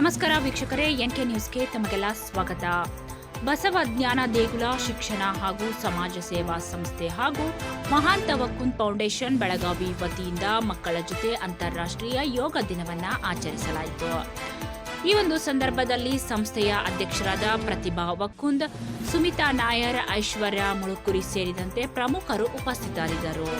ನಮಸ್ಕಾರ ವೀಕ್ಷಕರೇ N K ನ್ಯೂಸ್ಗೆ ತಮಗೆಲ್ಲ ಸ್ವಾಗತ. ಬಸವ ಜ್ಞಾನ ದೇಗುಲ ಶಿಕ್ಷಣ ಹಾಗೂ ಸಮಾಜ ಸೇವಾ ಸಂಸ್ಥೆ ಹಾಗೂ ಮಹಾನ್ ತವಕ್ಕುನ್ ಫೌಂಡೇಶನ್ ಬೆಳಗಾವಿ ವತಿಯಿಂದ ಮಕ್ಕಳ ಜೊತೆ ಅಂತಾರಾಷ್ಟ್ರೀಯ ಯೋಗ ದಿನವನ್ನ ಆಚರಿಸಲಾಯಿತು. ಈ ಒಂದು ಸಂದರ್ಭದಲ್ಲಿ ಸಂಸ್ಥೆಯ ಅಧ್ಯಕ್ಷರಾದ ಪ್ರತಿಭಾ ವಕ್ಕುಂದ್ ಸುಮಿತಾ ನಾಯರ್, ಐಶ್ವರ್ಯ ಮುಳುಕುರಿ ಸೇರಿದಂತೆ ಪ್ರಮುಖರು ಉಪಸ್ಥಿತರಿದ್ದರು.